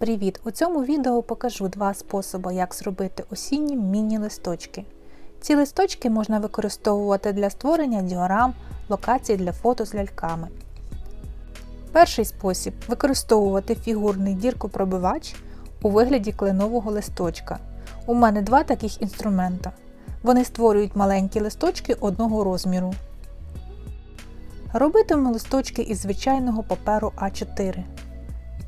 Привіт! У цьому відео покажу два способи, як зробити осінні міні-листочки. Ці листочки можна використовувати для створення діорам, локацій для фото з ляльками. Перший спосіб використовувати фігурний діркопробивач у вигляді кленового листочка. У мене два таких інструмента. Вони створюють маленькі листочки одного розміру. Робитиму листочки із звичайного паперу А4.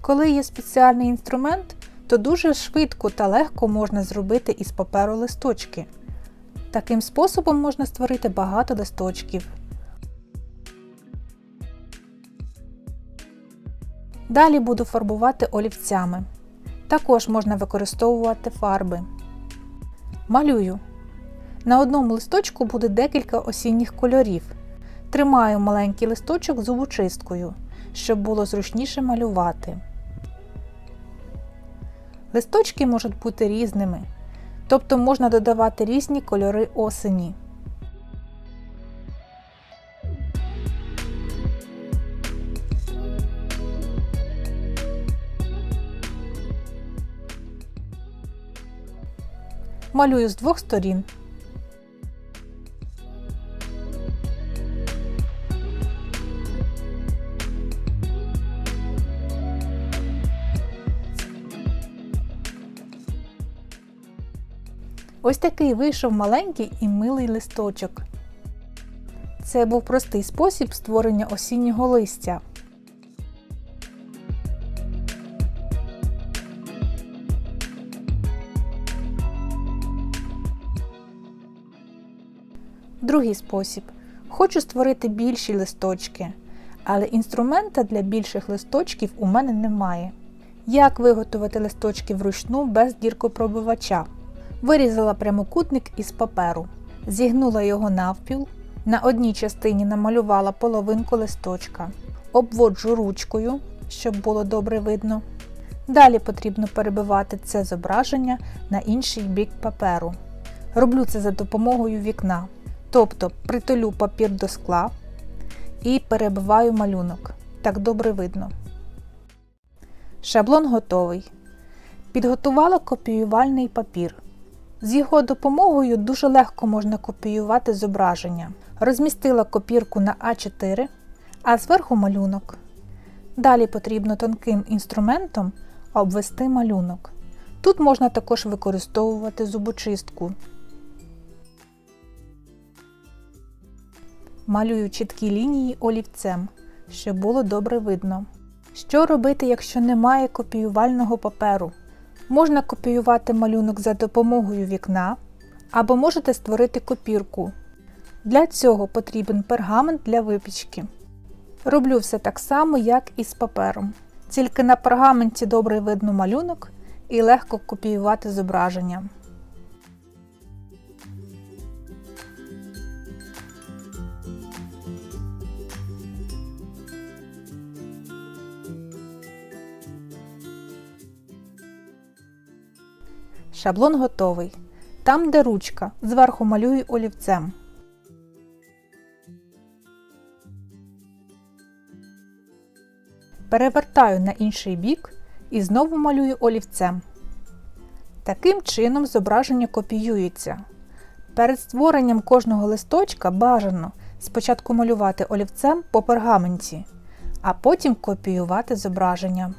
Коли є спеціальний інструмент, то дуже швидко та легко можна зробити із паперу листочки. Таким способом можна створити багато листочків. Далі буду фарбувати олівцями. Також можна використовувати фарби. Малюю. На одному листочку буде декілька осінніх кольорів. Тримаю маленький листочок зубочисткою, щоб було зручніше малювати. Листочки можуть бути різними, тобто можна додавати різні кольори осені. Малюю з двох сторін. Ось такий вийшов маленький і милий листочок. Це був простий спосіб створення осіннього листя. Другий спосіб. Хочу створити більші листочки, але інструмента для більших листочків у мене немає. Як виготовити листочки вручну без діркопробивача? Вирізала прямокутник із паперу, зігнула його навпіл, на одній частині намалювала половинку листочка, обводжу ручкою, щоб було добре видно. Далі потрібно перебивати це зображення на інший бік паперу. Роблю це за допомогою вікна, тобто притулю папір до скла і перебиваю малюнок. Так добре видно. Шаблон готовий. Підготувала копіювальний папір. З його допомогою дуже легко можна копіювати зображення. Розмістила копірку на А4, а зверху малюнок. Далі потрібно тонким інструментом обвести малюнок. Тут можна також використовувати зубочистку. Малюю чіткі лінії олівцем, щоб було добре видно. Що робити, якщо немає копіювального паперу? Можна копіювати малюнок за допомогою вікна, або можете створити копірку. Для цього потрібен пергамент для випічки. Роблю все так само, як і з папером. Тільки на пергаменті добре видно малюнок і легко копіювати зображення. Шаблон готовий. Там, де ручка, зверху малюю олівцем. Перевертаю на інший бік і знову малюю олівцем. Таким чином зображення копіюється. Перед створенням кожного листочка бажано спочатку малювати олівцем по пергаменті, а потім копіювати зображення.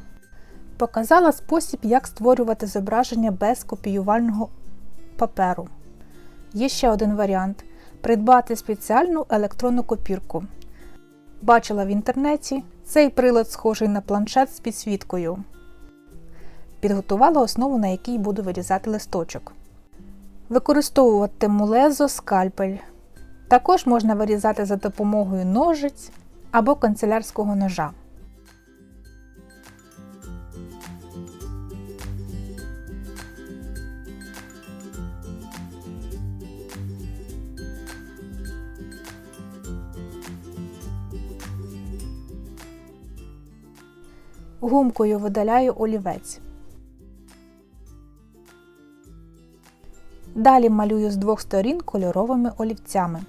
Показала спосіб, як створювати зображення без копіювального паперу. Є ще один варіант придбати спеціальну електронну копірку. Бачила в інтернеті цей прилад схожий на планшет з підсвіткою. Підготувала основу, на якій буду вирізати листочок. Використовуватиму лезо скальпель. Також можна вирізати за допомогою ножиць або канцелярського ножа. Гумкою видаляю олівець. Далі малюю з двох сторін кольоровими олівцями.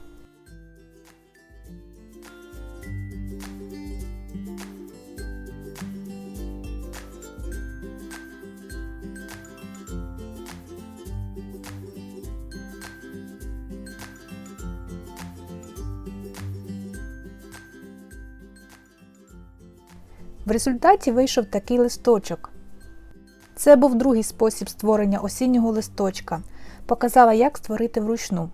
В результаті вийшов такий листочок. Це був другий спосіб створення осіннього листочка. Показала, як створити вручну.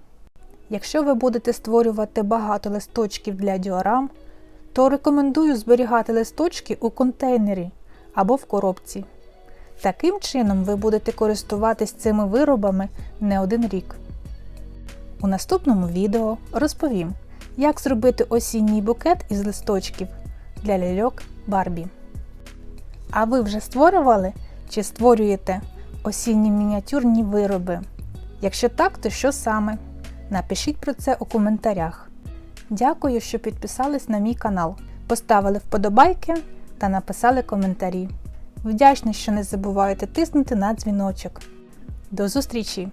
Якщо ви будете створювати багато листочків для діорам, то рекомендую зберігати листочки у контейнері або в коробці. Таким чином ви будете користуватись цими виробами не один рік. У наступному відео розповім, як зробити осінній букет із листочків для ляльок Барбі. А ви вже створювали чи створюєте осінні мініатюрні вироби? Якщо так, то що саме? Напишіть про це у коментарях. Дякую, що підписались на мій канал, поставили вподобайки та написали коментарі. Вдячний, що не забуваєте тиснути на дзвіночок. До зустрічі!